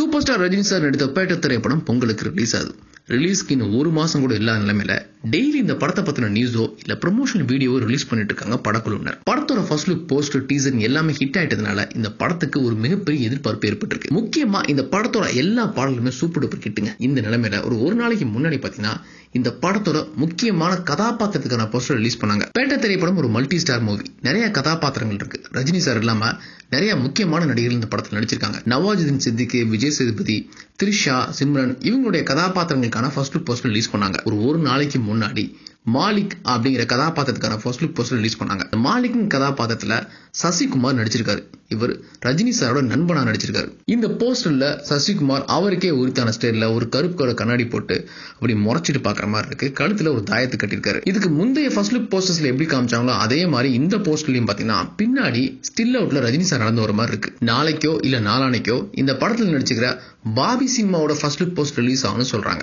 Super star Rajini sir நடித்த பேட்ட திரைப்படம் பொங்கலுக்கு ரிலீஸ் ஆகுது. ரிலீஸ்க்கு இன்னும் ஒரு மாசம் கூட இல்லாத நிலைமையில டெய்லி இந்த படத்தை பத்தின நியூஸோ இல்ல ப்ரமோஷன் வீடியோவோ ரிலீஸ் பண்ணிட்டு இருக்காங்க படக்குழுவினர். படத்தோட ஃபர்ஸ்ட் லுக் போஸ்டர் டீசர் எல்லாமே ஹிட் ஆயிட்டதுனால இந்த படத்துக்கு ஒரு மிகப்பெரிய எதிர்பார்ப்பு ஏற்பட்டிருக்கு. முக்கியமா இந்த படத்தோட எல்லா பாடலுமே சூப்பர் டூப்பர் கிட்டுங்க இந்த நிலைமையில ஒரு ஒரு நாளைக்கு முன்னாடி பாத்தீங்கன்னா இந்த படத்தோட முக்கியமான கதாபாத்திரத்துக்கான போஸ்டர் ரிலீஸ் பண்ணாங்க. பேட்ட திரைப்படம் ஒரு மல்டி ஸ்டார் மூவி நிறைய கதாபாத்திரங்கள் இருக்கு. ரஜினி சார் இல்லாம நிறைய முக்கியமான நடிகர்கள் இந்த படத்தில் நடிச்சிருக்காங்க. நவாஜுதீன் சித்திக்கு விஜய் சேதுபதி த்ரிஷா சிம்ரன் இவங்களுடைய கதாபாத்திரங்களுக்கான ஃபர்ஸ்ட் லுக் போஸ்டர் ரிலீஸ் பண்ணாங்க. ஒரு ஒரு நாளைக்கு முன்னாடி மாலிக் அப்படிங்கிற கதாபாத்திரத்துக்கான ஃபர்ஸ்ட் லுக் போஸ்டர் ரிலீஸ் பண்ணாங்க. மாலிக்கின் கதாபாத்திரத்துல சசிகுமார் நடிச்சிருக்காரு. இவர் ரஜினி சாரோட நண்பனா நடிச்சிருக்காரு. இந்த போஸ்டர்ல சசிகுமார் அவருக்கே உரித்தான ஸ்டைல்ல ஒரு கருப்பு கலர் கண்ணாடி போட்டு அப்படி முறைச்சிட்டு பாக்குற மாதிரி இருக்கு. கழுத்துல ஒரு தாயத்தை கட்டியிருக்காரு. இதுக்கு முந்தைய ஃபர்ஸ்ட் லுக் போஸ்டர்ஸ்ல எப்படி காமிச்சாங்களோ அதே மாதிரி இந்த போஸ்டர்லயும் பாத்தீங்கன்னா பின்னாடி ஸ்டில் அவுட்ல ரஜினி சார் நடந்து வர மாதிரி இருக்கு. நாளைக்கோ இல்ல நாளானைக்கோ இந்த படத்துல நடிச்சுக்கிற பாபி சினிமாவோட ஃபர்ஸ்ட் லுக் போஸ்ட் ரிலீஸ் ஆகும்னு சொல்றாங்க.